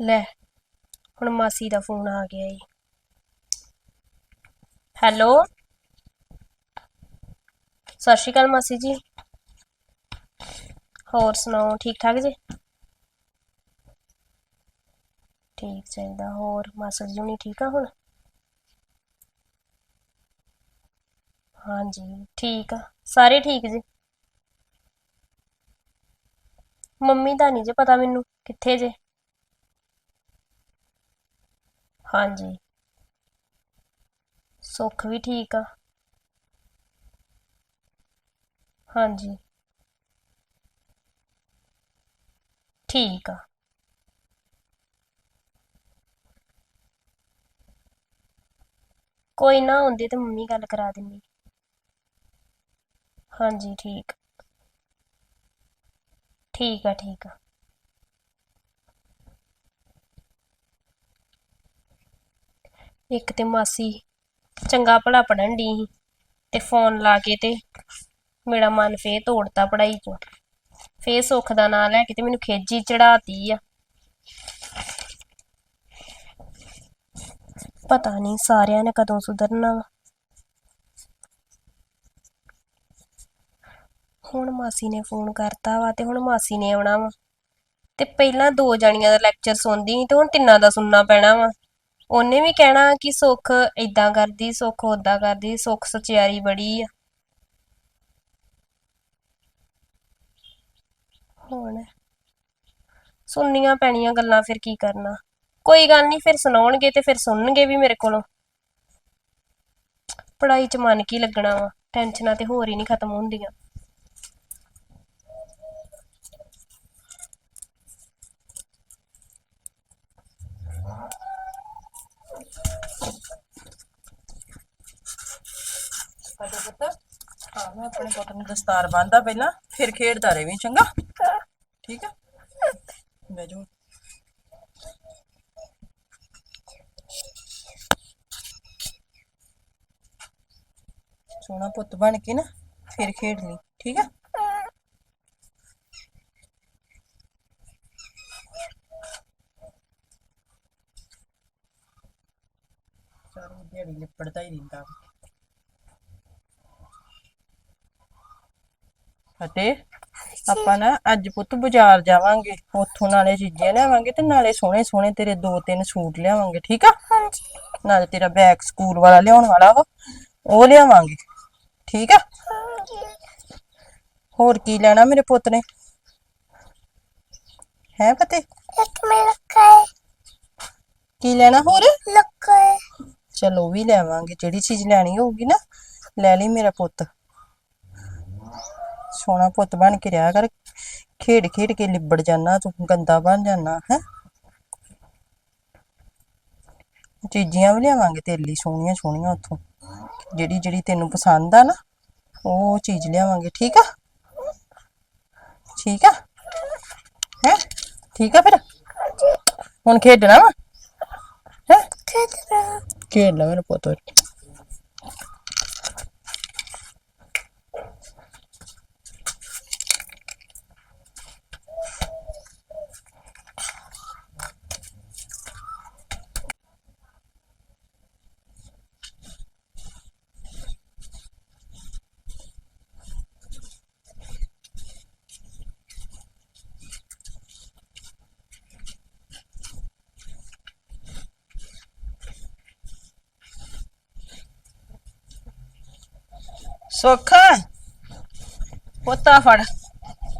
ਲੈ, ਹੁਣ ਮਾਸੀ ਦਾ ਫੋਨ ਆ ਗਿਆ ਈ। ਹੈਲੋ? ਸਤਿ ਸ਼੍ਰੀ ਅਕਾਲ ਮਾਸੀ ਜੀ। ਹੋਰ ਸੁਣਾਓ, ਠੀਕ ਠਾਕ ਜੀ? ਠੀਕ ਚਾਹੀਦਾ, ਹੋਰ ਮਾਸੜ ਜੀ ਹੁਣੀ ਠੀਕ ਆ ਹੁਣ? ਹਾਂਜੀ, ਠੀਕ ਆ, ਸਾਰੇ ਠੀਕ ਜੀ? ਮੰਮੀ ਦਾ ਨਹੀਂ ਜੇ ਪਤਾ ਮੈਨੂੰ, ਕਿੱਥੇ ਜੇ? ਹਾਂਜੀ। ਸੁੱਖ ਵੀ ਠੀਕ ਆ। ਹਾਂਜੀ। ਠੀਕ ਆ। ਕੋਈ ਨਾ ਹੁੰਦੀ ਤੇ ਮੰਮੀ ਗੱਲ ਕਰਾ ਦਿੰਦੀ। ਹਾਂਜੀ, ਠੀਕ। ਠੀਕ ਆ ਠੀਕ ਆ। ਇੱਕ ਤੇ ਮਾਸੀ ਚੰਗਾ ਭਲਾ ਪੜਨ ਦੀ ਸੀ ਤੇ ਫੋਨ ਲਾ ਕੇ ਤੇ ਮੇਰਾ ਮਨ ਫੇਰ ਤੋੜਤਾ ਪੜਾਈ ਚੋਂ। ਫੇਰ ਸੁੱਖ ਦਾ ਨਾਂ ਲੈ ਕੇ ਤੇ ਮੈਨੂੰ ਖੇਜੀ ਚੜਾਤੀ ਆ। ਪਤਾ ਨਹੀਂ ਸਾਰਿਆਂ ਨੇ ਕਦੋਂ ਸੁਧਰਨਾ ਵਾ। ਹੁਣ ਮਾਸੀ ਨੇ ਫੋਨ ਕਰਤਾ ਵਾ ਤੇ ਹੁਣ ਮਾਸੀ ਨੇ ਆਉਣਾ ਵਾ। ਤੇ ਪਹਿਲਾਂ ਦੋ ਜਣੀਆਂ ਦਾ ਲੈਕਚਰ ਸੁਣਦੀ ਸੀ ਤੇ ਹੁਣ ਤਿੰਨਾਂ ਦਾ ਸੁਣਨਾ ਪੈਣਾ ਵਾ। ਉਹਨੇ ਵੀ ਕਹਿਣਾ ਕਿ ਸੁੱਖ ਏਦਾਂ ਕਰਦੀ, ਸੁੱਖ ਓਦਾਂ ਕਰਦੀ, ਸੁੱਖ ਸਚਿਆਰੀ ਬੜੀ ਆ। ਹੁਣ ਸੁਣਨੀਆਂ ਪੈਣੀਆਂ ਗੱਲਾਂ ਫਿਰ ਕੀ ਕਰਨਾ? ਕੋਈ ਗੱਲ ਨਹੀਂ ਫਿਰ ਸੁਣਾਉਣਗੇ ਤੇ ਫਿਰ ਸੁਣਨਗੇ ਵੀ ਮੇਰੇ ਕੋਲੋਂ। ਪੜਾਈ 'ਚ ਮਨ ਕੀ ਲੱਗਣਾ ਵਾ? ਟੈਨਸ਼ਨਾਂ ਤੇ ਹੋਰ ਹੀ ਨਹੀਂ ਖਤਮ ਹੁੰਦੀਆਂ। ਸਾਡੇ ਪੁੱਤ? ਹਾਂ, ਮੈਂ ਆਪਣੇ ਪੁੱਤ ਨੂੰ ਦਸਤਾਰ ਬੰਨਦਾ ਪਹਿਲਾਂ, ਫਿਰ ਖੇਡਦਾ ਰਹੇ ਚੰਗਾ? ਠੀਕ ਆ? ਬਹਿ ਜਾਓ। ਸੋਹਣਾ ਪੁੱਤ ਬਣ ਕੇ ਨਾ, ਫਿਰ ਖੇਡ ਲਈ ਠੀਕ ਆ? ਸਾਰੀ ਦਿਹਾੜੀ ਲਿਪੜਦਾ ਹੀ ਰਹਿੰਦਾ। ਅਤੇ ਆਪਾਂ ਨਾ ਅੱਜ ਪੁੱਤ ਬਾਜ਼ਾਰ ਜਾਵਾਂਗੇ। ਉੱਥੋਂ ਨਾਲੇ ਚੀਜ਼ਾਂ ਲਿਆਵਾਂਗੇ ਤੇ ਨਾਲੇ ਸੋਹਣੇ ਸੋਹਣੇ ਤੇਰੇ ਦੋ ਤਿੰਨ ਸੂਟ ਲਿਆਵਾਂਗੇ ਠੀਕ ਆ? ਹਾਂਜੀ। ਨਾਲੇ ਤੇਰਾ ਬੈਗ ਸਕੂਲ ਵਾਲਾ ਲਿਆਉਣ ਵਾਲਾ ਵਾ ਉਹ ਲਿਆਵਾਂਗੇ ਠੀਕ ਆ? ਹੋਰ ਕੀ ਲੈਣਾ ਮੇਰੇ ਪੁੱਤ ਨੇ? ਹੈ ਫਤੇ ਇੱਕ ਮੇਰਾ ਲੱਕਾ ਹੈ। ਕੀ ਲੈਣਾ ਹੋਰ? ਲੱਕਾ ਹੈ। ਚਲੋ ਵੀ ਲੈਵਾਂਗੇ ਜਿਹੜੀ ਚੀਜ਼ ਲੈਣੀ ਹੋਊਗੀ ਨਾ ਲੈ ਲਈ ਮੇਰਾ ਪੁੱਤ। ਸੋਹਣਾ ਪੁੱਤ ਬਣ ਕੇ ਰਿਹਾ ਕਰ ਖੇਡ ਖੇਡ ਕੇ ਲਿਬੜ ਜਾਣਾ ਤੂੰ ਗੰਦਾ ਬਣ ਜਾਣਾ ਹੈ? ਚੀਜ਼ੀਆਂ ਵੀ ਲਿਆਵਾਂਗੇ ਤੇਰੇ ਲਈ ਸੋਹਣੀਆਂ ਸੋਹਣੀਆਂ ਉੱਥੋਂ। ਜਿਹੜੀ ਜਿਹੜੀ ਤੈਨੂੰ ਪਸੰਦ ਆ ਨਾ ਉਹ ਚੀਜ਼ ਲਿਆਵਾਂਗੇ ਠੀਕ ਆ? ਠੀਕ ਆ? ਹੈ? ਠੀਕ ਆ ਫਿਰ? ਹੁਣ ਖੇਡਣਾ ਵਾ? ਹੈ? ਖੇਡਣਾ। ਖੇਡ ਲੈ ਮੇਰਾ ਪੁੱਤ। ਸੁੱਖ? ਪੁੱਤਾ ਫੜ।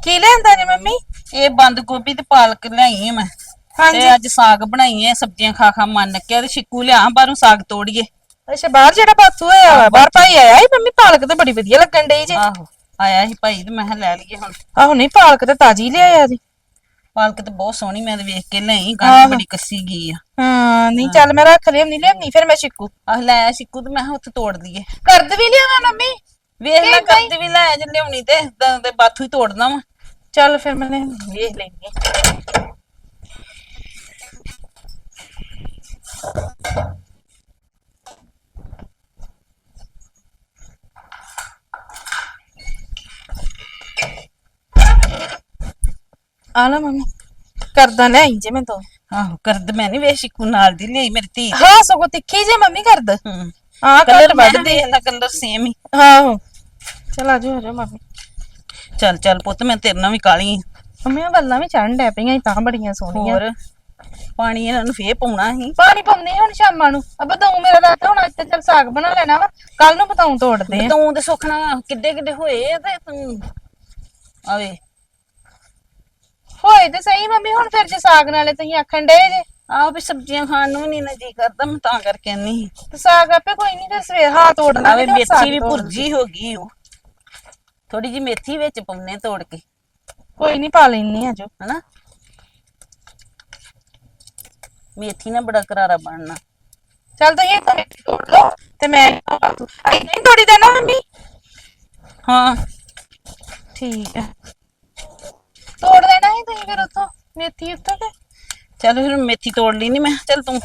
ਕੀ ਲੈਂਦਾ ਨੇ ਮੰਮੀ? ਇਹ ਬੰਦ ਗੋਭੀ ਤੇ ਪਾਲਕ ਲਿਆਈ ਆ ਮੈਂ। ਤੇ ਅੱਜ ਸਾਗ ਬਣਾਈ ਐ ਸਬਜ਼ੀਆਂ ਖਾ ਖਾ ਮਨ ਨੱਕਿਆ ਤੇ ਛਿੱਕੂ ਲਿਆ ਬਾਹਰੋਂ ਸਾਗ ਤੋੜੀਏ। ਅੱਛਾ ਬਾਹਰ ਜਿਹੜਾ ਬਾਤੂ ਹੋਇਆ ਵਾ ਬਾਹਰ ਭਾਈ ਆਇਆ ਸੀ ਮੰਮੀ ਪਾਲਕ ਤੇ ਬੜੀ ਵਧੀਆ ਲੱਗਣ ਡਈ ਜੀ। ਆਹੋ ਆਇਆ ਸੀ ਭਾਈ ਤੇ ਮੈਂ ਕਿਹਾ ਲੈ ਲਈਏ ਹੁਣ। ਆਹੋ ਨਹੀਂ ਪਾਲਕ ਤੇ ਤਾਜੀ ਲਿਆਇਆ ਜੀ ਪਾਲਕ ਤੇ ਬਹੁਤ ਸੋਹਣੀ ਮੈਂ ਤੇ ਵੇਖ ਕੇ ਲਈ ਗੰਢ ਬੜੀ ਕੱਸੀ ਗਈ ਆ। ਹਾਂ ਨਹੀਂ ਚੱਲ ਮੈਂ ਰੱਖ ਲਿਆ ਨਹੀਂ ਲਿਆਉਣੀ ਫਿਰ ਮੈਂ ਚਿੱਕੂ ਆਹ ਲੈ ਛਿੱਕੂ ਤੇ ਮੈਂ ਕਿਹਾ ਉੱਥੇ ਤੋੜ ਲਈਏ। ਕਰਦ ਵੀ ਲਿਆਵਾਂ ਮੰਮੀ? ਵੇਖ ਲੈ ਕੰਦ ਵੀ ਲੈ ਜੇ ਲਿਆਉਣੀ ਤੇ ਏਦਾਂ ਤੇ ਬਾਥੂ ਹੀ ਤੋੜਨਾ ਵਾ। ਚੱਲ ਫਿਰ ਮੈਂ ਵੇਖ ਲੈਣੀ ਆ ਲੈ ਮੰਮੀ। ਕਰਦਾ ਲੈ ਆਈ ਜੇ ਮੈਂ ਤੋਂ ਆਹੋ ਕਰਦ ਮੈਂ ਨਹੀਂ ਵੇ ਸ਼ਿਕੂ ਨਾਲ ਦੀ ਲਈ ਮੇਰੀ ਧੀ। ਹਾਂ ਸਗੋਂ ਤਿੱਖੀ ਜੇ ਮੰਮੀ ਕਰਦ। ਹੂੰ। ਹਾਂ ਕਲਰ ਵੱਧ ਦੇ ਇਹਦਾ ਕਲਰ ਸੇਮ ਹੀ। ਆਹੋ। ਚਲ ਆਜੋ ਆਜੋ ਮੰਮੀ। ਚੱਲ ਚੱਲ ਪੁੱਤ ਮੈਂ ਤੇਰੇ ਨਾਲ ਵੀ ਕਾਲੀ ਆਂ। ਮੰਮੀ ਉਹ ਗੱਲਾਂ ਵੀ ਚੜਨ ਡੈ ਪਈਆਂ ਸੀ ਤਾਂ ਬੜੀਆਂ ਸੋਹਣੀਆਂ। ਹੋਰ ਪਾਣੀ ਇਹਨਾਂ ਨੂੰ ਫੇਰ ਪਾਉਣਾ ਸੀ। ਪਾਣੀ ਪਾਉਂਦੇ ਹੁਣ ਸ਼ਾਮਾਂ ਨੂੰ। ਅਬ ਬਤਾਉ ਮੇਰਾ ਰਾਤ ਹੁਣ ਅੱਜ ਤੇ ਚਲ ਸਾਗ ਬਣਾ ਲੈਣਾ ਵਾ। ਕੱਲ ਨੂੰ ਬਤਾਉ ਤੋੜਦੇ ਆ। ਤੂੰ ਤੇ ਸੁਖਣਾ ਕਿੱਡੇ ਕਿੱਡੇ ਹੋਏ ਆ ਤੇ ਤੂੰ। ਆਵੇ ਹੋਏ ਤੇ ਸਹੀ ਮੰਮੀ ਹੁਣ ਫਿਰ ਜੇ ਸਾਗ ਨਾਲੇ ਤੁਸੀਂ ਆਖਣ ਡੇ ਜੇ। ਆਹ ਵੀ ਸਬਜ਼ੀਆਂ ਖਾਣ ਨੂੰ ਨਹੀਂ ਨਾ ਜੀ ਕਰਦਾ ਮੈਂ ਤਾਂ ਕਰਕੇ ਨਹੀਂ ਤੇ ਸਾਗ ਆਪੇ ਕੋਈ ਨਹੀਂ ਫਿਰ ਸਵੇਰ ਹਾਂ ਤੋੜਨਾ ਆਵੇ ਤੇ ਮੇਥੀ ਵੀ ਭੁਰਜੀ ਹੋ ਗਈ ਉਹ ਥੋੜੀ ਜੀ ਮੇਥੀ ਵਿੱਚ ਪਾਉਨੇ ਤੋੜ ਕੇ। ਕੋਈ ਨਹੀਂ ਪਾ ਲੈਣੀ ਆਜੋ ਹਨਾ? ਮੇਥੀ ਨਾਲ ਬੜਾ ਕਰਾਰਾ ਬਣਨਾ। ਚੱਲ ਤੁਸੀਂ ਇਹ ਤਾਂ ਤੋੜ ਲਓ ਤੇ ਮੈਂ ਨਹੀਂ ਤੋੜੀ ਦੇਣਾ ਮੰਮੀ? ਹਾਂ। ਠੀਕ ਹੈ ਤੋੜ ਦੇਣਾ ਹੀ ਤੁਸੀਂ ਫਿਰ ਉੱਥੋਂ ਮੇਥੀ ਉੱਥੋਂ ਤੇ ਚੱਲ ਫਿਰ ਮੇਥੀ ਤੋੜ ਲਈ ਨਹੀਂ ਮੈਂ। ਚੱਲ ਤੂੰ।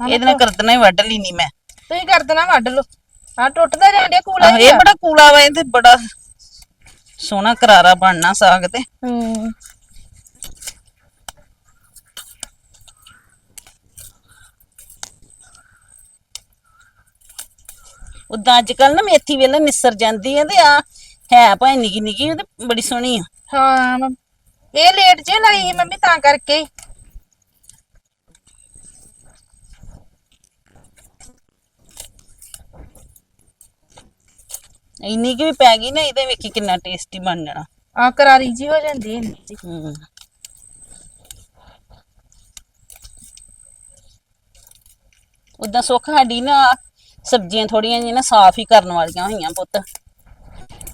ਇਹਦੇ ਨਾਲ ਕਰਦਣਾ ਹੀ ਵੱਢ ਲਈ ਨਹੀਂ ਮੈਂ। ਤੁਸੀਂ ਕਰ ਦੇਣਾ ਵੱਢ ਲਓ। ਆ ਟੁੱਟਦਾ ਜਾਂਦੇ ਕੂਲਾ ਆਹ, ਇਹ ਬੜਾ ਕੂਲਾ ਵਾ ਬੜਾ ਸੋਹਣਾ ਕਰਾਰਾ ਬਣਨਾ ਸਾਗ ਤੇ। ਹੂੰ। ਉਦਾਂ ਅੱਜ ਕੱਲ ਨਾ ਮੇਥੀ ਵੇਲੇ ਨਿਸਰ ਜਾਂਦੀ ਹੈ ਤੇ ਆ ਹੈ ਭਾਈ ਨਿੱਕੀ ਨਿੱਕੀ ਤੇ ਬੜੀ ਸੋਹਣੀ ਆ। ਹਾਂ ਮੰਮ- ਇਹ ਲੇਟ ਜੇ ਲਾਈ ਸੀ ਮੰਮੀ ਤਾਂ ਕਰਕੇ। ਹੀ। ਇੰਨੀ ਕਿ ਵੀ ਪੈ ਗਈ ਨਾ ਇਹਦੇ ਵੇਖੀ ਕਿੰਨਾ ਟੇਸਟੀ ਬਣ ਜਾਣਾ। ਆ ਕਰਾਰੀ ਜੀ ਹੋ ਜਾਂਦੀ ਹੈ ਜੀ ਹੂੰ। ਉਦਾਂ ਸੁੱਖ ਸਾਡੀ ਨਾ ਸਬਜ਼ੀਆਂ ਥੋੜੀਆਂ ਜਿਹੀਆਂ ਨਾ ਸਾਫ਼ ਹੀ ਕਰਨ ਵਾਲੀਆਂ ਹੋਈਆਂ ਪੁੱਤ।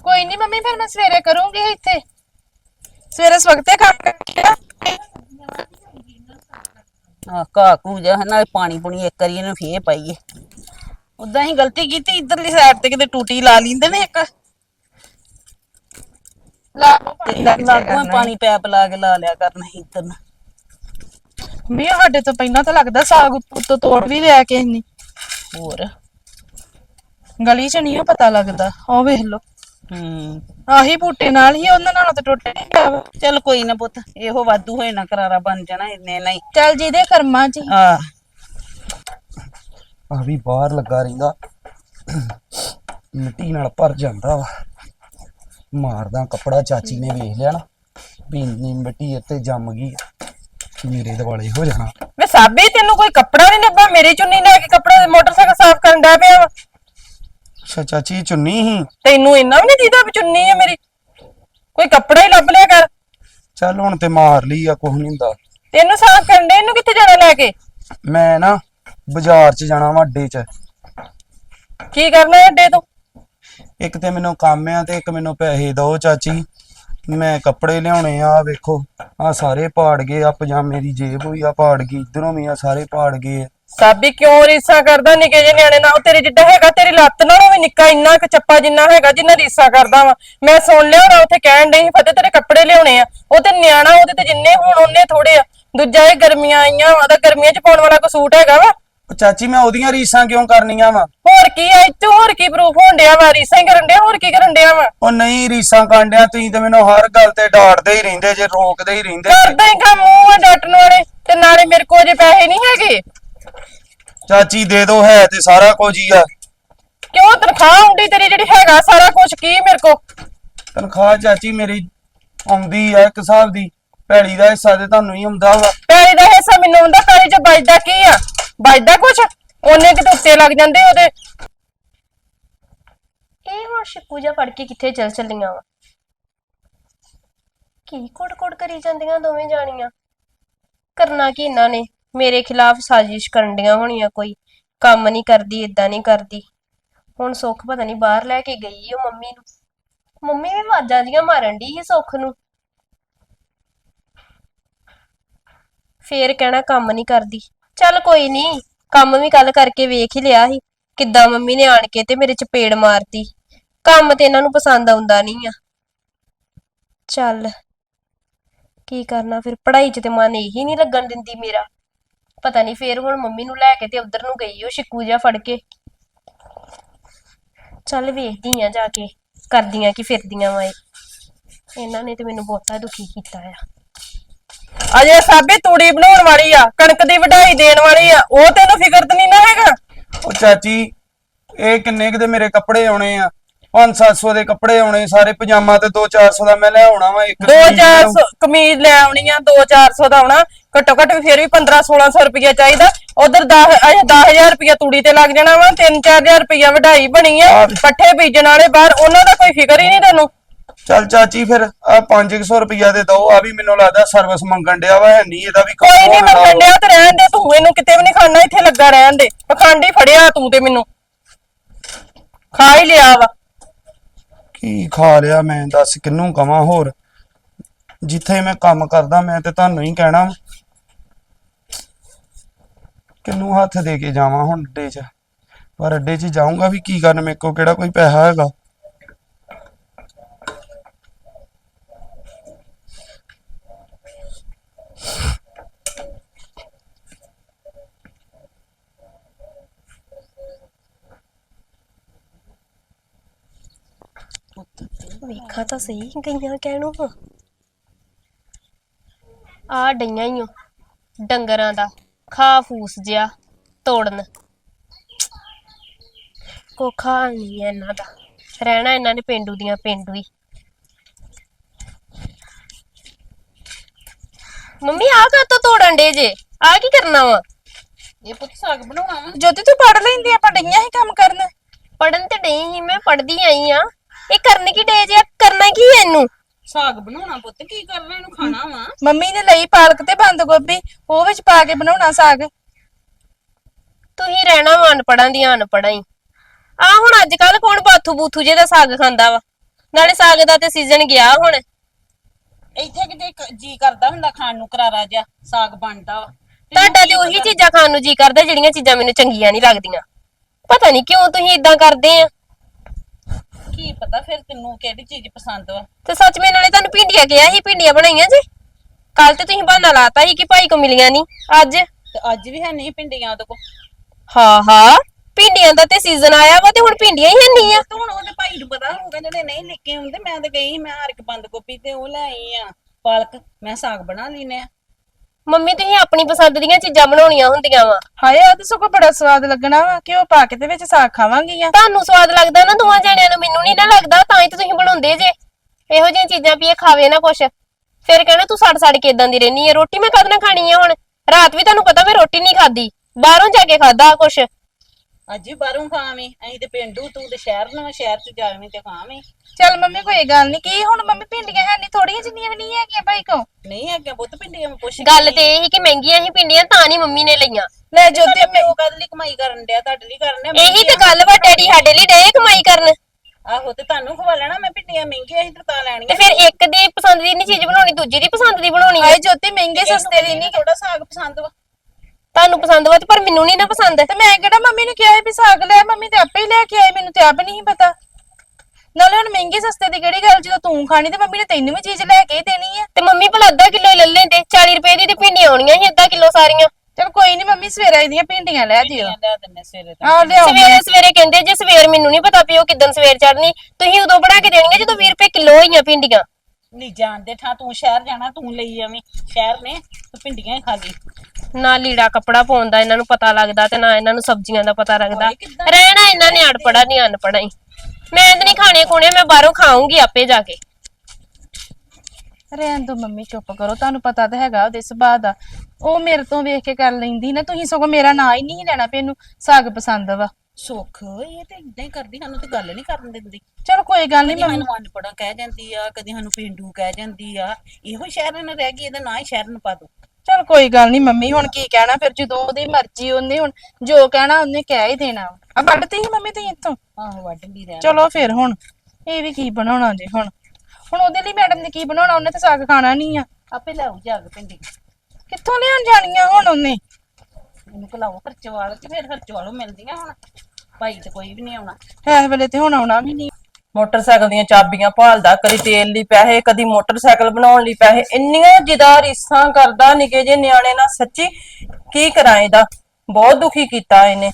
ਕੋਈ ਨਹੀਂ ਮੰਮੀ ਫਿਰ ਮੈਂ ਸਵੇਰੇ ਕਰੂੰਗੀ ਇੱਥੇ। ਸਵੇਰੇ ਸਵਖਤੇ ਕੰਮ ਕਰਕੇ ਨਾ। ਆ ਘਾਹ ਘੂ ਜਾ ਨਾਲ ਪਾਣੀ ਪੁਣੀ ਇੱਕ ਵਾਰੀ ਇਹਨੂੰ ਫੇਰ ਪਾਈਏ। ਉਦਾਂ ਹੀ ਗਲਤੀ ਕੀਤੀ ਇਧਰਲੀ ਸਾਈਡ ਤੇ ਕਿਤੇ ਟੂਟੀ ਲਾ ਲਿੰਦੇ ਨੇ ਇੱਕ। ਲਾ ਪਾਣੀ ਲੱਗ ਜਾਇਆ ਲਾਗੋਂ ਕਰਨਾ। ਪਾਣੀ ਪੈਪ ਲਾ ਕੇ ਲਾ ਲਿਆ ਕਰਨਾ ਸੀ ਇੱਧਰ ਨੂੰ। ਸਾਡੇ ਤੋਂ ਪਹਿਲਾਂ ਤਾਂ ਲੱਗਦਾ ਸਾਗ ਉੱਤੋਂ ਤੋੜ ਵੀ ਲਿਆ ਕੇ ਇੰਨੀ ਹੋਰ। ਗਲੀ ਚ ਨਹੀਂ ਉਹ ਪਤਾ ਲੱਗਦਾ ਉਹ ਵੇਖ ਲਓ। ਹੂੰ। ਆਹੀ ਬੂਟੇ ਨਾਲ ਹੀ ਉਹਨਾਂ ਨਾਲੋਂ ਤਾਂ ਟੁੱਟ ਨਹੀਂ ਵਾ। ਚੱਲ ਕੋਈ ਨਾ ਪੁੱਤ ਇਹੋ ਵਾਧੂ ਹੋਏ ਨਾ ਕਰਾਰਾ ਬਣ ਜਾਣਾ ਇੰਨੇ ਨਹੀਂ। ਚੱਲ ਜਿਹਦੇ ਕਰਮਾਂ ਚ ਹੀ। ਆ ਆ ਵੀ ਬਾਹਰ ਲੱਗਾ ਰਹਿੰਦਾ। ਮਿੱਟੀ ਨਾਲ ਭਰ ਜਾਂਦਾ ਵਾ। ਮਾਰਦਾ ਕੱਪੜਾ ਚਾਚੀ ਨੇ ਵੇਖ ਲਿਆ ਨਾ ਵੀ ਇੰਨੀ ਮਿੱਟੀ ਇੱਥੇ ਜੰਮ ਗਈ। ਮੇਰੇ ਦਿਵਾਲੇ ਹੋ ਜਾਣਾ। ਵੇ ਸਾਬੀ ਤੈਨੂੰ ਕੋਈ ਕੱਪੜਾ ਨਹੀਂ ਲੱਭਾ ਮੇਰੀ ਚੁੰਨੀ ਲੈ ਕੇ ਕੱਪੜਾ ਮੋਟਰਸਾਈਕਲ ਸਾਫ਼ ਕਰਨ ਡਿਆ ਪਿਆ ਵਾ। ਅੱਛਾ ਚਾਚੀ ਚੁੰਨੀ ਹੀ। ਤੈਨੂੰ ਇੰਨਾ ਵੀ ਨਹੀਂ ਦੀਦਾ ਵੀ ਚੁੰਨੀ ਹੈ ਮੇਰੀ? ਕੋਈ ਕੱਪੜਾ ਹੀ ਲੱਭ ਲਿਆ ਕਰ। ਚੱਲ ਹੁਣ ਤੇ ਮਾਰ ਲਈ ਆ ਕੁਝ ਨਹੀਂ ਹੁੰਦਾ। ਤੈਨੂੰ ਸਾਫ਼ ਕਰਨ ਦੇ ਇਹਨੂੰ ਕਿੱਥੇ ਜਾਣਾ ਲੈ ਕੇ? ਮੈਂ ਨਾ ਬਾਜ਼ਾਰ 'ਚ ਜਾਣਾ ਵਾ ਅੱਡੇ 'ਚ। ਕੀ ਕਰਨਾ ਹੈ ਅੱਡੇ ਤੋਂ? ਇੱਕ ਤੇ ਮੈਨੂੰ ਕੰਮ ਆ ਤੇ ਇੱਕ ਮੈਨੂੰ ਪੈਸੇ ਦਿਓ ਚਾਚੀ। ਮੈਂ ਕੱਪੜੇ ਲਿਆਉਣੇ ਆ ਵੇਖੋ। ਆ ਸਾਰੇ ਪਾੜ ਗਏ ਆ ਪਜਾਮੇ ਦੀ ਜੇਬ ਹੋਈ ਆ ਪਾੜ ਗਈ। ਇਧਰੋਂ ਵੀ ਆ ਸਾਰੇ ਪਾੜ ਗਏ ਆ। ਸਾਬੀ ਕਿਉਂ ਰੀਸਾਂ ਕਰਦਾ ਨਿੱਕੇ ਜਿਹੇ ਨਿਆਣੇ ਨਾਲ? ਉਹ ਤੇਰੇ ਜਿੱਡਾ ਹੈਗਾ ਤੇਰੀ ਲੱਤ ਨਾਲੋਂ ਵੀ ਨਿੱਕਾ ਇੰਨਾ ਕੁ ਚੱਪਾ ਜਿੰਨਾ ਹੈਗਾ ਜਿੰਨਾ ਰੀਸਾਂ ਕਰਦਾ ਵਾ। ਮੈਂ ਸੁਣ ਲਿਆ ਹੋਣਾ ਉੱਥੇ ਕਹਿਣ ਡਈ ਫਤੇ ਤੇਰੇ ਕੱਪੜੇ ਲਿਆਉਣੇ ਆ। ਉਹ ਤੇ ਨਿਆਣਾ ਉਹਦੇ ਤੇ ਜਿੰਨੇ ਹੁਣ ਉਹਨੇ ਥੋੜੇ ਆ। ਦੂਜਾ ਇਹ ਗਰਮੀਆਂ ਆਈਆਂ ਵਾ ਤਾਂ ਗਰਮੀਆਂ 'ਚ ਪਾਉਣ ਵਾਲਾ ਕੋਈ ਸੂਟ ਹੈਗਾ ਵਾ? ਉਹ ਚਾਚੀ ਮੈਂ ਉਹਦੀਆਂ ਰੀਸਾਂ ਕਿਉਂ ਕਰਨੀਆਂ ਵਾ? ਹੋਰ ਕੀ ਆ ਇੱਥੇ ਹੋਰ ਕੀ ਪ੍ਰੂਫ ਹੋਣ ਡਿਆ ਵਾ? ਰੀਸਾਂ ਹੀ ਕਰਨ ਡਿਆ ਹੋਰ ਕੀ ਕਰਨ ਡਿਆ ਵਾ? ਉਹ ਨਹੀਂ ਰੀਸਾਂ ਕਾਂਡਿਆ ਤੁਸੀਂ ਤੇ ਮੈਨੂੰ ਹਰ ਗੱਲ ਤੇ ਡਾਂਟਦੇ ਹੀ ਰਹਿੰਦੇ ਜੇ ਰੋਕਦੇ ਹੀ ਰਹਿੰਦੇ। ਕਰਦਾ ਹੀ ਕੰਮ ਮੂੰਹ ਆ ਡੱਟਣ ਵਾਲੇ ਤੇ ਨਾਲੇ ਮੇਰੇ ਕੋਲ ਜੇ ਪੈਸੇ ਨਹੀਂ ਹੈਗੇ। ਚਾਚੀ ਦੇ ਦੋ ਹੈ ਤੇ ਸਾਰਾ ਕੁਝ ਹੀ ਆ। ਕਿਉਂ ਤਨਖਾਹ ਆਉਂਦੀ ਤੇਰੀ ਜਿਹੜੀ ਹੈਗਾ ਸਾਰਾ ਕੁਝ ਕੀ ਮੇਰੇ ਕੋ ਤਨਖਾਹ ਚਾਚੀ ਮੇਰੀ ਆਉਂਦੀ ਆ ਇੱਕ ਹਿਸਾਬ ਦੀ। ਭੈੜੀ ਦਾ ਹਿੱਸਾ ਤੇ ਤੁਹਾਨੂੰ ਹੀ ਹੁੰਦਾ ਵਾ। ਪੈਲੀ ਦਾ ਹਿੱਸਾ ਮੈਨੂੰ ਹੁੰਦਾ ਪੈਲੀ ਚ ਬਚਦਾ ਕੀ ਆ? ਬਚਦਾ ਕੁਛ? ਉਹਨੇ ਕਿਤੇ ਉੱਤੇ ਲੱਗ ਜਾਂਦੇ ਉਹਦੇ। ਇਹ ਹੁਣ ਸ਼ਿਕੂ ਜਿਹਾ ਫੜ ਕੇ ਕਿੱਥੇ ਚਲ ਚੱਲੀਆਂ ਵਾ? ਕੀ ਕੋੜ-ਕੋੜ ਕਰੀ ਜਾਂਦੀਆਂ ਦੋਵੇਂ ਜਾਣੀਆਂ? ਕਰਨਾ ਕੀ ਇਹਨਾਂ ਨੇ? ਮੇਰੇ ਖਿਲਾਫ ਸਾਜ਼ਿਸ਼ ਕਰਨ ਡੀਆਂ ਹੋਣੀਆਂ ਕੋਈ। ਕੰਮ ਨਹੀਂ ਕਰਦੀ ਇਦਾਂ ਨਹੀਂ ਕਰਦੀ। ਹੁਣ ਸੁੱਖ ਪਤਾ ਨਹੀਂ ਬਾਹਰ ਲੈ ਕੇ ਗਈ ਉਹ ਮੰਮੀ ਨੂੰ। ਮੰਮੀ ਵੀ ਆਵਾਜ਼ਾਂ ਜੀਆਂ ਮਾਰਨ ਡਈ ਸੀ ਸੁੱਖ ਨੂੰ। ਫੇਰ ਕਹਿਣਾ ਕੰਮ ਨਹੀਂ ਕਰਦੀ। ਚੱਲ ਕੋਈ ਨਹੀਂ ਕੰਮ ਵੀ ਕੱਲ ਕਰਕੇ ਵੇਖ ਹੀ ਲਿਆ ਸੀ, ਕਿੱਦਾਂ ਮੰਮੀ ਨੇ ਆਣ ਕੇ ਤੇ ਮੇਰੇ ਚਪੇੜ ਮਾਰਤੀ। ਕੰਮ ਤੇ ਇਹਨਾਂ ਨੂੰ ਪਸੰਦ ਆਉਂਦਾ ਨਹੀਂ ਆ। ਚੱਲ, ਕੀ ਕਰਨਾ ਫਿਰ? ਪੜ੍ਹਾਈ 'ਚ ਤੇ ਮਨ ਇਹੀ ਨਹੀਂ ਲੱਗਣ ਦਿੰਦੀ ਮੇਰਾ। ਪਤਾ ਨਹੀਂ ਫੇਰ ਹੁਣ ਮੰਮੀ ਨੂੰ ਲੈ ਕੇ ਤੇ ਉਧਰ ਨੂੰ ਗਈ ਉਹ ਸ਼ਿਕੂ ਜਿਹਾ ਫੜ ਕੇ। ਚੱਲ ਵੇਖਦੀ ਆ ਜਾ ਕੇ, ਕਰਦੀਆਂ ਕੀ ਫਿਰਦੀਆਂ ਵਾ ਇਹਨਾਂ ਨੇ ਤੇ ਮੈਨੂੰ ਬਹੁਤਾ ਦੁਖੀ ਕੀਤਾ ਆ। ਅਜੇ ਸਾਬੇ ਤੂੜੀ ਬਣਾਉਣ ਵਾਲੀ ਆ ਕਣਕ ਦੀ ਵਢਾਈ ਦੇਣ ਵਾਲੀ ਆ ਉਹ ਤੈਨੂੰ ਫਿਕਰ ਤਾਂ ਨਹੀਂ ਨਾ ਹੈਗਾ? ਉਹ ਚਾਚੀ ਇਹ ਕਿੰਨੇ ਕੁ ਦੇ ਮੇਰੇ ਕੱਪੜੇ ਆਉਣੇ ਆ? 5-700 ਦੇ ਕੱਪੜੇ ਆਉਣੇ ਸਾਰੇ ਪਜਾਮਾ ਤੇ 2-400 ਦਾ ਮੈਂ ਲੈ ਆਉਣਾ ਵਾ ਇੱਕ ਦੋ ਕਮੀਜ਼ ਲੈ ਆਉਣੀ ਆ 2-400 ਦਾ ਆਉਣਾ ਘੱਟੋ ਘੱਟ ਵੀ ਫਿਰ ਵੀ 15-1600 ਰੁਪਇਆ ਚਾਹੀਦਾ। ਉਧਰ 10 ਅਜੇ 10000 ਰੁਪਇਆ ਤੂੜੀ ਤੇ ਲੱਗ ਜਾਣਾ ਵਾ 3-4000 ਰੁਪਇਆ ਵਢਾਈ ਬਣੀ ਆ ਪੱਠੇ ਬੀਜਣ ਵਾਲੇ ਬਾਹਰ ਉਹਨਾਂ ਦਾ ਕੋਈ ਫਿਕਰ ਹੀ ਨਹੀਂ ਤੈਨੂੰ? ਚੱਲ ਚਾਚੀ ਫਿਰ ਆ 500 ਰੁਪਈਆ ਦੇ ਦੋ ਆ ਵੀ ਮੈਨੂੰ ਲੱਗਦਾ ਸਰਵਿਸ ਮੰਗਣ ਡਿਆ ਵਾ ਹੈ ਨਹੀਂ ਇਹਦਾ ਵੀ ਕੋਈ ਨਹੀਂ ਕੰਮ ਹੋਣਾ ਮੰਗਣ ਡਿਆ ਤੇ ਰਹਿਣ ਦੇ ਤੂੰ ਇਹਨੂੰ ਕਿਤੇ ਵੀ ਨਹੀਂ ਖਾਣਾ ਇੱਥੇ ਲੱਗਾ ਰਹਿਣ ਦੇ। ਪਖੰਡੀ ਫੜਿਆ ਤੂੰ ਤੇ ਮੈਨੂੰ। ਖਾ ਹੀ ਲਿਆ ਵਾ। ਕੀ ਖਾ ਲਿਆ ਮੈਂ ਦੱਸ ਕਿੰਨੂੰ ਕਵਾਂ ਹੋਰ। ਜਿੱਥੇ ਮੈਂ ਕੰਮ ਕਰਦਾ ਮੈਂ ਤੇ ਤੁਹਾਨੂੰ ਹੀ ਕਹਿਣਾ ਵਾ। ਕਿਹਨੂੰ ਹੱਥ ਦੇ ਕੇ ਜਾਵਾਂ ਹੁਣ ਅੱਡੇ 'ਚ? ਪਰ ਅੱਡੇ 'ਚ ਜਾਊਂਗਾ ਵੀ ਕੀ ਕਰਨ ਮੇਰੇ ਕੋਲ ਕਿਹੜਾ ਕੋਈ ਪੈਸਾ ਹੈਗਾ? ਵੇਖਾਂ ਤਾਂ ਸਹੀ ਗਈਆਂ ਕਹਿਣੂ ਆ ਡਈਆਂ ਹੀ ਓ ਡੰਗਰਾਂ ਦਾ ਖਾ ਫੂਸ ਜਿਆ ਤੋੜਨ। ਕੋਖਾ ਨਹੀਂ ਹੈ ਇਹਨਾਂ ਦਾ ਰਹਿਣਾ ਇਹਨਾਂ ਨੇ ਪਿੰਡੂ ਦੀਆਂ ਪਿੰਡੂ ਹੀ ਮੰਮੀ ਆ ਕਾ ਤੋਂ ਤੋੜਨ ਡੇ ਜੇ? ਆ ਕੀ ਕਰਨਾ ਵਾ? ਇਹ ਪੁੱਤ ਸਾਗ ਬਣਾਉਣਾ ਵਾ। ਜੋਤੀ ਤੂੰ ਪੜ ਲੈਂਦੀ ਆਪਾਂ ਡਈਆਂ ਹੀ ਕੰਮ ਕਰਨ। ਪੜਨ ਤੇ ਡਈ ਸੀ ਮੈਂ ਪੜਦੀ ਆਈ ਆ। ਇਹ ਕਰਨ ਕੀ ਡੇ ਜੇ? ਕਰਨਾ ਕੀ ਹੈ ਇਹਨੂੰ? ਸਾਗ ਬਣਾਉਣਾ ਪੁੱਤ ਕੀ ਕਰਨਾ ਇਹਨੂੰ ਖਾਣਾ ਵਾ? ਮੰਮੀ ਨੇ ਲਈ ਪਾਲਕ ਤੇ ਬੰਦ ਗੋਭੀ ਉਹ ਵਿੱਚ ਪਾ ਕੇ ਬਣਾਉਣਾ ਸਾਗ। ਤੁਸੀਂ ਰਹਿਣਾ ਵਾ ਅਨਪੜਾਂ ਦੀਆਂ ਅਨਪੜਾਂ ਹੀ। ਆ ਹੁਣ ਅੱਜ ਕੱਲ ਕੌਣ ਬਾਥੂ ਬੂਥੂ ਜੇ ਦਾ ਸਾਗ ਖਾਂਦਾ ਵਾ? ਨਾਲੇ ਸਾਗ ਦਾ ਤੇ ਸੀਜ਼ਨ ਗਿਆ ਹੁਣ। ਇੱਥੇ ਕਿਤੇ ਜੀ ਕਰਦਾ ਹੁੰਦਾ ਖਾਣ ਨੂੰ ਕਰਾਰਾ ਜਿਹਾ ਸਾਗ ਬਣਦਾ ਵਾ। ਤੁਹਾਡਾ ਤੇ ਉਹੀ ਚੀਜ਼ਾਂ ਖਾਣ ਨੂੰ ਜੀ ਕਰਦਾ ਜਿਹੜੀਆਂ ਚੀਜ਼ਾਂ ਮੈਨੂੰ ਚੰਗੀਆਂ ਨਹੀਂ ਲੱਗਦੀਆਂ। ਪਤਾ ਨਹੀਂ ਕਿਉਂ ਤੁਸੀਂ ਇਦਾਂ ਕਰਦੇ ਆ। ਕੀ ਪਤਾ ਫਿਰ ਤੈਨੂੰ ਕਿਹੜੀ ਚੀਜ਼ ਪਸੰਦ ਵਾ। ਤੇ ਸੱਚ ਮੈਂ ਨਾਲੇ ਤੁਹਾਨੂੰ ਭਿੰਡੀਆਂ ਕਿਹਾ ਸੀ ਭਿੰਡੀਆਂ ਬਣਾਈਆਂ ਜੀ। ਕੱਲ ਤੇ ਤੁਸੀਂ ਬਹਾਨਾ ਲਾਤਾ ਸੀ ਕਿ ਭਾਈ ਕੋ ਮਿਲੀਆਂ ਨਹੀਂ ਅੱਜ। ਤੇ ਅੱਜ ਵੀ ਹੈ ਨਹੀਂ ਪਿੰਡੀਆਂ ਉਹਦੇ ਕੋਲ। ਹਾਂ ਹਾਂ। ਭਿੰਡੀਆਂ ਦਾ ਤੇ ਸੀਜ਼ਨ ਆਇਆ ਵਾ ਤੇ ਹੁਣ ਭਿੰਡੀਆਂ ਹੀ ਨਹੀਂ ਆ। ਤੇ ਹੁਣ ਉਹਦੇ ਭਾਈ ਨੂੰ ਪਤਾ ਹੋਊਗਾ ਜਿਹੜੇ ਨਹੀਂ ਲੈ ਕੇ ਆਉਂਦੇ ਮੈਂ ਤੇ ਗਈ ਸੀ, ਮੈਂ ਹਰ ਇੱਕ ਬੰਦ ਗੋਭੀ ਤੇ ਉਹ ਲੈ ਆਈ ਆ। ਪਾਲਕ ਮੈਂ ਸਾਗ ਬਣਾ ਲੈਨੇ ਆ। ਮੰਮੀ ਤੁਸੀਂ ਆਪਣੀ ਪਸੰਦ ਦੀਆਂ ਚੀਜ਼ਾਂ ਬਣਾਉਣੀਆਂ ਹੁੰਦੀਆਂ ਵਾ। ਹਾਏ ਆ ਤਾਂ ਸਗੋਂ ਬੜਾ ਸਵਾਦ ਲੱਗਣਾ ਵਾ। ਘਿਓ ਪਾ ਕੇ ਤੇ ਵਿੱਚ ਸਾਗ ਖਾਵਾਂਗੀਆਂ। ਤੁਹਾਨੂੰ ਸਵਾਦ ਲੱਗਦਾ ਨਾ ਦੋਵਾਂ ਜਣਿਆਂ ਨੂੰ? ਮੈਨੂੰ ਨਹੀਂ ਨਾ ਲੱਗਦਾ ਤਾਂ ਹੀ ਤਾਂ ਤੁਸੀਂ ਬਣਾਉਂਦੇ ਜੇ। ਇਹੋ ਜਿਹੀਆਂ ਚੀਜ਼ਾਂ ਵੀ ਇਹ ਖਾਵੇ ਨਾ ਕੁਛ। ਫਿਰ ਕਹਿਣਾ ਤੂੰ ਸੜ ਸੜ ਕੇ ਇਦਾਂ ਦੀ ਰਹਿਨੀ ਹੈ ਰੋਟੀ ਮੈਂ ਕਦ ਨਾ ਖਾਣੀ ਹੈ ਹੁਣ? ਰਾਤ ਵੀ ਤੁਹਾਨੂੰ ਪਤਾ ਮੈਂ ਰੋਟੀ ਨਹੀਂ ਖਾਦੀ ਬਾਹਰੋਂ ਜਾ ਕੇ ਖਾਦਾ ਕੁਛ। ਅੱਜ ਬਾਹਰੋਂ ਖਾਵੇਂ ਅਸੀਂ ਤੇ ਪਿੰਡੂ ਤੂੰ ਤੇ ਸ਼ਹਿਰ ਨੂੰ ਸ਼ਹਿਰ ਚ ਜਾਵੇਂ ਤੇ ਖਾਵੇਂ ਚੱਲ ਮੰਮੀ ਕੋਈ ਗੱਲ ਨਹੀਂ ਕੀ ਹੁਣ ਮੰਮੀ ਭਿੰਡੀਆਂ ਹੈ ਨਹੀਂ ਥੋੜੀਆਂ ਜਿੰਨੀਆਂ ਵੀ ਨਹੀਂ ਹੈਗੀਆਂ ਭਾਈ ਕੋ ਨਹੀਂ ਅੱਗੇ ਪੁੱਤ ਪਿੰਡੀਆਂ ਮੈਂ ਪੁੱਛ ਗੱਲ ਤੇ ਇਹ ਸੀ ਕਿ ਮਹਿੰਗੀਆਂ ਹੀ ਪਿੰਡੀਆਂ ਤਾਂ ਨਹੀਂ ਮੰਮੀ ਨੇ ਲਈਆਂ। ਲੈ ਜੋਤੀ ਤੇ ਪਿਓ ਕਦ ਲਈ ਕਮਾਈ ਕਰਨ ਡਿਆ ਤੁਹਾਡੇ ਲਈ ਕਰਨ ਡਿਆ ਇਹੀ ਤੇ ਗੱਲ ਵਾ ਡੈਡੀ ਸਾਡੇ ਲਈ ਡੇ ਕਮਾਈ ਕਰਨ। ਆਹੋ ਤੇ ਤੁਹਾਨੂੰ ਖਵਾ ਲੈਣਾ ਮੈਂ ਪਿੰਡੀਆਂ ਮਹਿੰਗੀਆਂ ਸੀ ਤੇ ਤਾਂ ਤੇ ਲੈਣੀਆਂ ਫਿਰ ਇੱਕ ਦੀ ਪਸੰਦ ਦੀ ਨਹੀਂ ਚੀਜ਼ ਬਣਾਉਣੀ ਦੂਜੀ ਦੀ ਪਸੰਦ ਦੀ ਬਣਾਉਣੀ ਹੈ ਹਾਏ ਜੋਤੀ ਮਹਿੰਗੇ ਸਸਤੇ ਦੀ ਨਹੀਂ ਥੋੜਾ ਸਾਗ ਪਸੰਦ ਵਾ? ਤੁਹਾਨੂੰ ਪਸੰਦ ਵਾ ਤੇ ਪਰ ਮੈਨੂੰ ਨਹੀਂ ਨਾ ਪਸੰਦ। ਤੇ ਮੈਂ ਕਿਹੜਾ ਮੰਮੀ ਨੂੰ ਕਿਹਾ ਵੀ ਸਾਗ ਲੈ ਮੰਮੀ ਤੇ ਆਪੇ ਹੀ ਲੈ ਕੇ ਆਈ ਮੈਨੂੰ ਤੇ ਆਪ ਨਹੀਂ ਪਤਾ। ਨਾਲੇ ਹੁਣ ਮਹਿੰਗੇ ਸਸਤੇ ਦੀ ਕਿਹੜੀ ਗੱਲ ਜਦੋਂ ਤੂੰ ਖਾਣੀ ਤੇ ਮੰਮੀ ਨੇ ਤੈਨੂੰ ਵੀ ਚੀਜ਼ ਲੈ ਕੇ ਹੀ ਦੇਣੀ ਆ। ਤੇ ਮੰਮੀ ਭਲਾ ਅੱਧਾ ਕਿਲੋ ਲੈ ਲੈਂਦੇ 40 ਰੁਪਏ ਦੀ ਤੇ ਭਿੰਡੀਆਂ ਆਉਣੀਆਂ ਸੀ ਅੱਧਾ ਕਿਲੋ ਸਾਰੀਆਂ। ਚਲ ਕੋਈ ਨਹੀਂ ਮੰਮੀ ਸਵੇਰੇ ਇਹਦੀਆਂ ਭਿੰਡੀਆਂ ਲੈ ਦਿਓ ਲਿਆ ਦਿੰਨੇ ਸਵੇਰੇ ਤਾਂ। ਆਹ ਲਿਆਓ ਸਵੇਰੇ ਸਵੇਰੇ ਕਹਿੰਦੇ ਜੇ ਸਵੇਰ ਮੈਨੂੰ ਨਹੀਂ ਪਤਾ ਵੀ ਉਹ ਕਿਦਾਂ ਸਵੇਰ ਚੜਨੀ ਤੁਸੀਂ ਉਦੋਂ ਬਣਾ ਕੇ ਦੇਣੀਆਂ ਜਦੋਂ 20 ਰੁਪਏ ਕਿਲੋ ਹੋਈਆਂ ਭਿੰਡੀਆਂ। ਨਹੀਂ ਜਾਣਦੇ ਠਾ ਤੂੰ ਸ਼ਹਿਰ ਜਾਣਾ ਤੂੰ ਲਈ ਆਵੇਂ ਸ਼ਹਿਰ ਨੇ ਤੂੰ ਭਿੰਡੀਆਂ ਹੀ ਖਾ ਲਈ। ਨਾ ਲੀੜਾ ਕੱਪੜਾ ਪਾਉਣ ਦਾ ਇਹਨਾਂ ਨੂੰ ਪਤਾ ਲੱਗਦਾ ਤੇ ਨਾ ਇਹਨਾਂ ਨੂੰ ਸਬਜ਼ੀਆਂ ਦਾ ਪਤਾ ਲੱਗਦਾ। ਰਹਿਣਾ ਇਹਨਾਂ ਨੇ ਅੜਪੜਾ ਨਹੀਂ ਅਨਪੜਾ ਹੀ। ਮੈਂ ਤਾਂ ਨਹੀਂ ਖਾਣੇ ਖੋਣੇ ਮੈਂ ਬਾਹਰੋਂ ਖਾਉਂਗੀ ਆਪੇ ਜਾ ਕੇ। ਰਹਿਣ ਦੋ ਮੰਮੀ ਚੁੱਪ ਕਰੋ। ਤੁਹਾਨੂੰ ਪਤਾ ਤਾਂ ਹੈਗਾ ਉਹਦੇ ਸੁਭਾਅ ਦਾ। ਉਹ ਮੇਰੇ ਤੋਂ ਵੇਖ ਕੇ ਕਰ ਲੈਂਦੀ ਨਾ ਤੁਸੀਂ ਸਗੋਂ ਮੇਰਾ ਨਾਂ ਹੀ ਨਹੀਂ ਲੈਣਾ ਇਹਨੂੰ ਸਾਗ ਪਸੰਦ ਵਾ। ਸੁੱਖ ਇਹ ਤੇ ਇਦਾਂ ਹੀ ਕਰਦੀ ਸਾਨੂੰ ਤੇ ਗੱਲ ਨਹੀਂ ਕਰਨ ਦਿੰਦੀ। ਚਲ ਕੋਈ ਗੱਲ ਨਹੀਂ ਕਦੀ ਮੰਮੀ ਸਾਨੂੰ ਅਨਪੜਾ ਕਹਿ ਜਾਂਦੀ ਆ ਕਦੀ ਸਾਨੂੰ ਪਿੰਡੂ ਕਹਿ ਜਾਂਦੀ ਆ ਇਹੋ ਸ਼ਹਿਰ ਨੇ ਰਹਿ ਗਈ ਇਹਦਾ ਨਾਂ ਹੀ ਸ਼ਹਿਰ ਨੂੰ ਪਾ ਦੋ। ਚਲ ਕੋਈ ਗੱਲ ਨਹੀਂ ਮੰਮੀ ਹੁਣ ਕੀ ਕਹਿਣਾ ਫਿਰ ਜਦੋਂ ਉਹਦੀ ਮਰਜ਼ੀ ਉਹਨੇ ਹੁਣ ਜੋ ਕਹਿਣਾ ਉਹਨੇ ਕਹਿ ਹੀ ਦੇਣਾ। ਆ ਵੱਢਤੀ ਹੀ ਮੰਮੀ ਤੁਸੀਂ ਇੱਥੋਂ? ਆਹੋ ਵੱਢ ਲਈ ਰਹਿ ਚਲੋ ਫਿਰ ਹੁਣ ਇਹ ਵੀ ਕੀ ਬਣਾਉਣਾ ਜੇ ਹੁਣ? ਹੁਣ ਉਹਦੇ ਲਈ ਮੈਡਮ ਨੇ ਕੀ ਬਣਾਉਣਾ ਉਹਨੇ ਤਾਂ ਸਾਗ ਖਾਣਾ ਨਹੀਂ ਆ। ਆਪੇ ਲਿਆਉ ਜਾ ਕੇ ਪਿੰਡੀ ਕਿੱਥੋਂ ਲਿਆਉਣ ਜਾਣੀਆਂ ਹੁਣ ਉਹਨੇ? ਇਹਨੂੰ ਕਲਾਓ ਖਰਚੇ ਵਾਲ ਤੇ ਫਿਰ ਖਰਚੇ ਵਾਲੋ ਮਿਲਦੀਆਂ ਹੁਣ। ਭਾਈ ਤੇ ਕੋਈ ਵੀ ਨਹੀਂ ਆਉਣਾ। ਇਸ ਵੇਲੇ ਤੇ ਹੁਣ ਆਉਣਾ ਵੀ ਨਹੀਂ। ਮੋਟਰਸਾਈਕਲ ਦੀਆਂ ਚਾਬੀਆਂ ਭਾਲਦਾ, ਕਦੀ ਤੇਲ ਲਈ ਪੈਸੇ, ਕਦੀ ਮੋਟਰਸਾਈਕਲ ਬਣਾਉਣ ਲਈ ਪੈਸੇ। ਇੰਨੀਆਂ ਜਿਦਾ ਰੀਸਾਂ ਕਰਦਾ, ਨਿੱਕੇ ਜੇ ਨਿਆਣੇ ਨਾਲ ਸੱਚੀ ਕੀ ਕਰਾਂ ਇਹਦਾ? ਬਹੁਤ ਦੁਖੀ ਕੀਤਾ ਇਹਨੇ।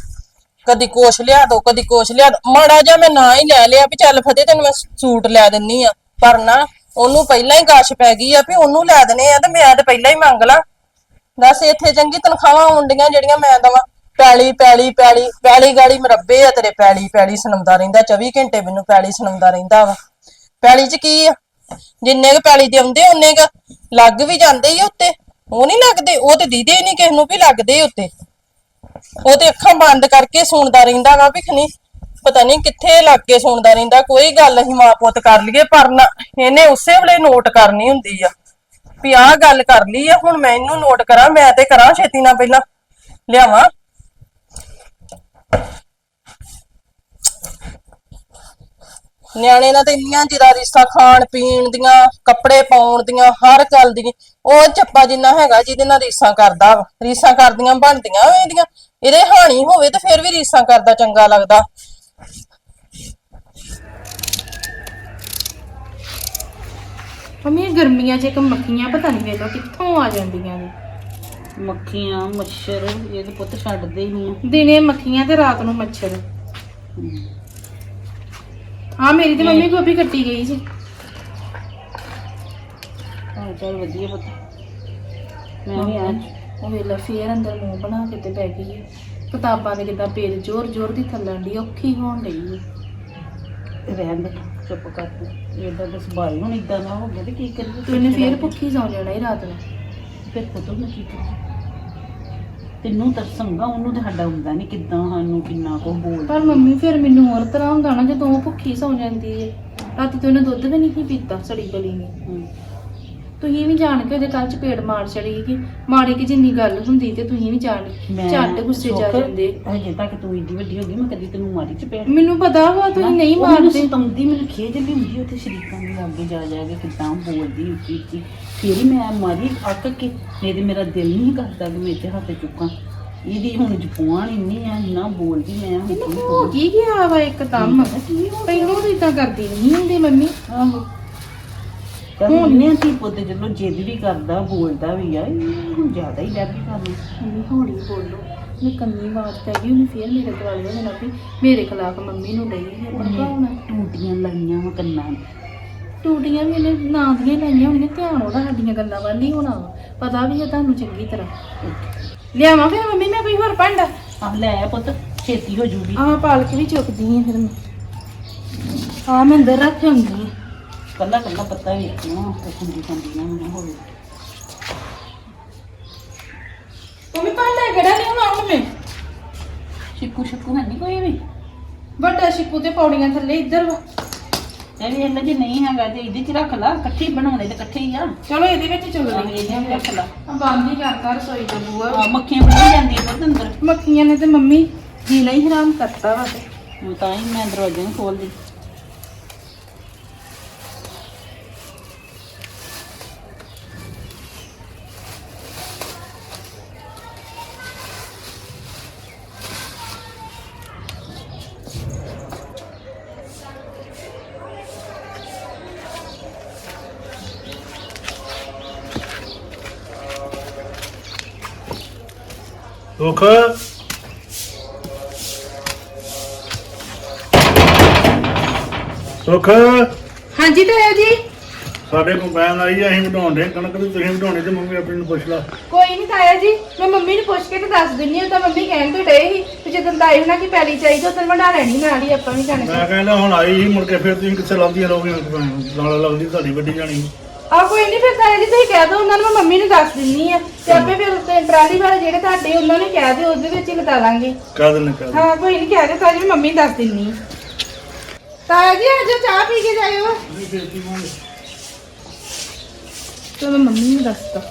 ਕਦੀ ਕੋਸ਼ ਲਿਆ ਦੋ, ਕਦੀ ਕੋਸ਼ ਲਿਆ ਦੋ। ਮਾੜਾ ਜਿਹਾ ਮੈਂ ਨਾ ਹੀ ਲੈ ਲਿਆ ਵੀ ਚੱਲ ਫਤਿਹ ਤੈਨੂੰ ਮੈਂ ਸੂਟ ਲੈ ਦਿੰਨੀ ਆ। ਪਰ ਨਾ, ਉਹਨੂੰ ਪਹਿਲਾਂ ਹੀ ਗਾਸ਼ ਪੈ ਗਈ ਆ ਵੀ ਉਹਨੂੰ ਲੈ ਦਨੇ ਆ ਤੇ ਮੈਂ ਤੇ ਪਹਿਲਾਂ ਹੀ ਮੰਗ ਲਾਂ। ਦੱਸ, ਇੱਥੇ ਚੰਗੀ ਤਨਖਾਹਾਂ ਆਉਂਦੀਆਂ ਜਿਹੜੀਆਂ ਮੈਂ ਦਵਾਂ। ਪੈਲੀ ਪੈਲੀ ਪੈਲੀ ਪੈਲੀ ਗਾੜੀ ਮਰੱਬੇ ਆ ਤੇਰੇ ਪੈਲੀ ਪੈਲੀ ਸੁਣਾਉਂਦਾ ਰਹਿੰਦਾ 24 ਘੰਟੇ ਮੈਨੂੰ ਪੈਲੀ ਸੁਣਾਉਂਦਾ ਰਹਿੰਦਾ ਵਾ। ਪੈਲੀ 'ਚ ਕੀ ਆ? ਜਿੰਨੇ ਕ ਪੈਲੀ ਦੇ ਆਉਂਦੇ ਉਹਨੇ ਕ ਲੱਗ ਵੀ ਜਾਂਦੇ ਹੀ ਆ ਉੱਤੇ। ਉਹ ਨਹੀਂ ਲੱਗਦੇ, ਉਹ ਤੇ ਦੀਦੇ ਨਹੀਂ, ਕਿਸ ਨੂੰ ਵੀ ਲੱਗਦੇ ਉੱਤੇ। ਉਹ ਤੇ ਅੱਖਾਂ ਬੰਦ ਕਰਕੇ ਸੁਣਦਾ ਰਹਿੰਦਾ ਵਾ ਵੀ ਪਤਾ ਨਹੀਂ ਕਿੱਥੇ ਲੱਗ ਕੇ ਸੁਣਦਾ ਰਹਿੰਦਾ, ਕੋਈ ਗੱਲ ਅਸੀਂ ਮਾਂ ਪੁੱਤ ਕਰ ਲਈਏ, ਪਰ ਨਾ ਇਹਨੇ ਉਸੇ ਵੇਲੇ ਨੋਟ ਕਰਨੀ ਹੁੰਦੀ ਆ। ਵੀ ਆਹ ਗੱਲ ਕਰ ਲਈ ਆ, ਹੁਣ ਮੈਂ ਇਹਨੂੰ ਨੋਟ ਕਰਾਂ, ਮੈਂ ਤੇ ਕਰਾਂ ਛੇਤੀ ਨਾਲ ਪਹਿਲਾਂ। ਲਿਆਵਾਂ। ਨਿਆਣੇ ਨਾਲ ਤੇ ਇੰਨੀਆਂ ਜ਼ਿਆਦਾ ਰੀਸਾਂ ਖਾਣ ਪੀਣ ਦੀਆਂ, ਕੱਪੜੇ ਪਾਉਣ ਦੀਆਂ, ਹਰ ਗੱਲ ਦੀਆਂ ਉਹ ਚੱਪਾ ਜਿੰਨਾ ਹੈਗਾ ਜਿਹਦੇ ਨਾਲ ਰੀਸਾਂ ਕਰਦਾ ਵਾ, ਰੀਸਾਂ ਕਰਦੀਆਂ ਬਣਦੀਆਂ ਵਾ ਇਹਦੀਆਂ ਇਹਦੇ ਹਾਣੀ ਹੋਵੇ ਤੇ ਫਿਰ ਵੀ ਰੀਸਾਂ ਕਰਦਾ ਚੰਗਾ ਲੱਗਦਾ। ਮੰਮੀ ਇਹ ਗਰਮੀਆਂ 'ਚ ਇੱਕ ਮੱਖੀਆਂ ਪਤਾ ਨਹੀਂ ਵੇਲੋ ਕਿੱਥੋਂ ਆ ਜਾਂਦੀਆਂ ਨੇ। ਮੱਖੀਆਂ ਮੱਛਰ ਇਹ ਤੇ ਪੁੱਤ ਛੱਡਦੇ ਹੀ ਨਹੀਂ ਆ। ਦਿਨੇ ਮੱਖੀਆਂ ਤੇ ਰਾਤ ਨੂੰ ਮੱਛਰ। ਹਾਂ। ਮੇਰੀ ਤੇ ਮੰਮੀ ਗੋਭੀ ਕੱਟੀ ਗਈ ਸੀ। ਹਾਂ ਚੱਲ ਵਧੀਆ ਪੁੱਤ। ਮੈਂ ਵੀ ਆ। ਉਹ ਵੇਲਾ ਫੇਰ ਅੰਦਰ ਮੂੰਹ ਬਣਾ ਕੇ ਤੇ ਬਹਿ ਗਈ ਹੈ। ਕਿਤਾਬਾਂ ਦੇ ਕਿਦਾਂ ਪੇਜ ਜ਼ੋਰ ਜ਼ੋਰ ਦੀ ਥੱਲਣ ਦੀ ਔਖੀ ਹੋਣ ਹੈ ਰਹਿਣ ਦੇ ਚੁੱਪ ਕਰ ਤੂੰ। ਇਹਦਾ ਬਸ ਬਾਈ ਹੁਣ ਇਦਾਂ ਨਾ ਹੋ ਗਿਆ ਤੇ ਕੀ ਕਰੀਏ? ਤੇ ਇਹਨੇ ਫੇਰ ਭੁੱਖੀ ਸੌਂ ਜਾਣਾ ਹੀ ਰਾਤ ਨੂੰ। ਫਿਰ ਪੁੱਤ ਮੈਂ ਕੀ ਕਰਾਂ ਤੈਨੂੰ ਤਰਸੰਗਾ ਉਹਨੂੰ ਤੇ ਸਾਡਾ ਹੁੰਦਾ ਨਹੀਂ ਕਿੱਦਾਂ ਸਾਨੂੰ ਕਿੰਨਾ ਕੋ ਬੋਲ। ਪਰ ਮੰਮੀ ਫਿਰ ਮੈਨੂੰ ਹੋਰ ਤਰ੍ਹਾਂ ਹੁੰਦਾ ਨਾ ਜਦੋਂ ਉਹ ਭੁੱਖੀ ਸੌਂ ਜਾਂਦੀ ਹੈ ਰਾਤੀ ਤੋਂ ਇਹਨੇ ਦੁੱਧ ਵੀ ਨਹੀਂ ਸੀ ਪੀਤਾ ਸੜੀ ਗਲੀ ਨੇ। ਤੁਸੀਂ ਵੀ ਜਾਣ ਕੇ ਉਹਦੇ ਕੱਲ ਚਪੇੜ ਮਾਰ ਛੜੀ ਕਿ ਮਾੜੀ ਕਿ ਜਿੰਨੀ ਗੱਲ ਹੁੰਦੀ ਤੇ ਤੁਸੀਂ ਵੀ ਜਾਣ ਮੈਂ ਝੱਟ ਗੁੱਸੇ 'ਚ ਆ ਜਾਂਦੇ। ਹਜੇ ਤੱਕ ਤੂੰ ਏਡੀ ਵੱਡੀ ਹੋ ਗਈ ਮੈਂ ਕਦੀ ਤੈਨੂੰ ਮਾਰੀ ਚ ਪੈਰ ਮੈਨੂੰ ਪਤਾ ਵਾ ਤੁਸੀਂ ਨਹੀਂ ਮਾਰਦੇ। ਸਤਾਉਂਦੀ ਮੈਨੂੰ ਖੇਜ ਲਈ ਹੁੰਦੀ ਉੱਥੇ ਸ਼ਰੀਕਾਂ ਦੇ ਲਾਗੇ ਜਾ ਜਾ ਕੇ ਕਿਦਾਂ ਬੋਲਦੀ ਉੱਚੀ ਉੱਚੀ। ਫਿਰ ਹੀ ਮੈਂ ਮਾਰੀ ਅੱਕ ਕੇ ਨਹੀਂ ਤੇ ਮੇਰਾ ਦਿਲ ਨਹੀਂ ਕਰਦਾ ਕਿ ਮੈਂ ਇੱਥੇ ਹੱਥ ਚੁੱਕਾਂ। ਇਹਦੀ ਹੁਣ ਜਪਾਨ ਇੰਨੀ ਆ ਇੰਨਾ ਬੋਲਦੀ ਮੈਂ ਹੁਣ ਕੀ ਹੋ ਕੀ ਗਿਆ ਵਾ ਇੱਕਦਮ ਪਹਿਲਾਂ ਤਾਂ ਇਦਾਂ ਕਰਦੀ ਨਹੀਂ ਹੁੰਦੀ ਮੰਮੀ। ਆਹੋ। ਹੁਣ ਨੇ ਪੁੱਤ ਜਦੋਂ ਜਿੱਦ ਵੀ ਕਰਦਾ ਬੋਲਦਾ ਵੀ ਆ ਇਹ ਹੁਣ ਜ਼ਿਆਦਾ ਹੀ ਡਰ ਕਰਨਾ ਮੰਮੀ ਹੌਲੀ ਬੋਲੋ। ਮੈਂ ਕੰਨੀ ਆਵਾਜ਼ ਪੈ ਗਈ ਉਹਨੇ ਫੇਰ ਮੇਰੇ ਦੁਆਲੇ ਹੋ ਜਾਣਾ ਵੀ ਮੇਰੇ ਖਿਲਾਫ ਮੰਮੀ ਨੂੰ ਡਈ ਹੈ ਭੜਕਾਉਣਾ ਟੂਟੀਆਂ ਲਾਈਆਂ ਵਾ ਕੰਨਾਂ ਨੂੰ। ਟੂਟੀਆਂ ਵੀ ਇਹਨੇ ਨਾਂ ਦੀਆਂ ਲਾਈਆਂ ਹੋਣੀਆਂ ਧਿਆਨ ਉਹਦਾ ਸਾਡੀਆਂ ਗੱਲਾਂ ਵੱਲ ਨਹੀਂ ਹੋਣਾ ਵਾ। ਪਤਾ ਵੀ ਹੈ ਤੁਹਾਨੂੰ ਚੰਗੀ ਤਰ੍ਹਾਂ। ਲਿਆਵਾਂ ਫਿਰ ਮੰਮੀ ਮੈਂ ਕੋਈ ਹੋਰ ਭਾਂਡਾ? ਆ ਲੈ ਆ ਪੁੱਤ ਛੇਤੀ ਹੋ ਜੂਗੀ। ਆਹ ਪਾਲਕ ਵੀ ਚੁੱਕਦੀ ਹਾਂ ਫਿਰ ਮੈਂ। ਆ ਮੈਂ ਅੰਦਰ ਰੱਖ ਆਉਂਦੀ ਹਾਂ ਕੱਲਾ ਕੱਲਾ ਪੱਤਾ ਵੇਖਣਾ ਤੇ ਖੁੰਦੀ ਖੁੰਦੀ ਨਾ ਨਾ ਹੋਵੇ। ਮੰਮੀ ਭਾਂਡਾ ਕਿਹੜਾ ਲਿਆਵਾਂ ਹੁਣ ਮੈਂ। ਸ਼ਿਕੂ ਸ਼ਿਕੂ ਹੈ ਨਹੀਂ ਕੋਈ ਵੀ? ਵੱਡਾ ਸ਼ਿਕੂ ਤੇ ਪੌੜੀਆਂ ਥੱਲੇ ਇੱਧਰ ਵਾ। ਇਹ ਵੀ ਇਹਨਾਂ ਜੇ ਨਹੀਂ ਹੈਗਾ ਤੇ ਇਹਦੇ ਚ ਰੱਖ ਲਾ ਇਕੱਠੇ ਹੀ ਬਣਾਉਣੇ ਤੇ ਇਕੱਠੇ ਹੀ ਆ। ਚਲੋ ਇਹਦੇ ਵਿੱਚ ਚੱਲੋ ਆਹ ਇਹਦੇ ਵਿੱਚ ਰੱਖ ਲਾ। ਆ ਬੰਦ ਹੀ ਕਰਤਾ ਰਸੋਈ ਦਾ ਬੂਆ। ਆ ਮੱਖੀਆਂ ਬਣੀ ਜਾਂਦੀਆਂ ਪੁੱਤ ਅੰਦਰ। ਮੱਖੀਆਂ ਨੇ ਤੇ ਮੰਮੀ ਜੀਣਾ ਹੀ ਹਰਾਮ ਕਰਤਾ ਵਾ। ਤੇ ਹੁਣ ਤਾਂ ਹੀ ਮੈਂ ਦਰਵਾਜ਼ੇ ਨੂੰ ਖੋਲਦੀ ਦੁੱਖ ਸੁੱਖ ਹਾਂਜੀ ਤਾਇਆ ਜੀ। ਸਾਡੇ ਕੋਲ ਬੈਨ ਆਈ ਆ, ਅਸੀਂ ਵਢਾਉਣ ਦੇ ਕਣਕ ਤੇ ਤੁਸੀਂ ਵਢਾਉਣੀ ਤੇ ਮੰਮੀ ਆਪਣੀ ਨੂੰ ਪੁੱਛ ਲਾ। ਕੋਈ ਨਹੀਂ ਤਾਇਆ ਜੀ ਮੈਂ ਮੰਮੀ ਨੂੰ ਪੁੱਛ ਕੇ ਤੇ ਦੱਸ ਦਿੰਨੀ ਹਾਂ ਤਾਂ ਮੰਮੀ ਕਹਿਣ ਤੋਂ ਡਏ ਸੀ ਕਿ ਜਦੋਂ ਤਾਈ ਹੁਣਾਂ ਕੀ ਪੈਲੀ ਚਾਹੀਦੀ ਉਦੋਂ ਵਡਾ ਲੈਣੀ ਨਾਲ ਹੀ ਆਪਾਂ ਵੀ ਜਾਣੇ। ਮੈਂ ਕਹਿੰਦਾ ਹੁਣ ਆਈ ਸੀ ਮੁੜ ਕੇ ਫਿਰ ਤੁਸੀਂ ਕਿੱਥੇ ਲਾਉਂਦੀਆਂ ਰਹੋਗੇ ਨਾਲ ਲੱਗਦੀ ਤੁਹਾਡੀ ਵੱਡੀ ਜਾਣੀ। ਆ ਕੋਈ ਨਹੀਂ ਫਿਰ ਤਾਇਆ ਜੀ ਤੁਸੀਂ ਕਹਿ ਦਿਓ ਉਹਨਾਂ ਨੂੰ ਮੈਂ ਮੰਮੀ ਨੂੰ ਦੱਸ ਦਿੰਨੀ ਆ। ਤੇ ਆਪੇ ਫਿਰ ਉੱਤੇ ਟਰਾਲੀ ਵਾਲੇ ਜਿਹੜੇ ਤੁਹਾਡੇ ਉਹਨਾਂ ਨੇ ਕਹਿ ਦਿਓ ਉਹਦੇ ਵਿੱਚ ਹੀ ਲਗਾ ਲਾਂਗੇ। ਕਹਿ ਦਿੰਦੇ ਕਹਿ ਦਿੰਦੇ। ਹਾਂ ਕੋਈ ਨਹੀਂ ਕਹਿ ਦਿਓ ਤਾਇਆ ਜੀ ਮੈਂ ਮੰਮੀ ਨੂੰ ਦੱਸ ਦਿੰਨੀ ਆ। ਤਾਇਆ ਜੀ ਅੱਜ ਚਾਹ ਪੀ ਕੇ ਜਾਇਓ। ਚਲੋ ਮੰਮੀ ਨੂੰ ਦੱਸਤਾ।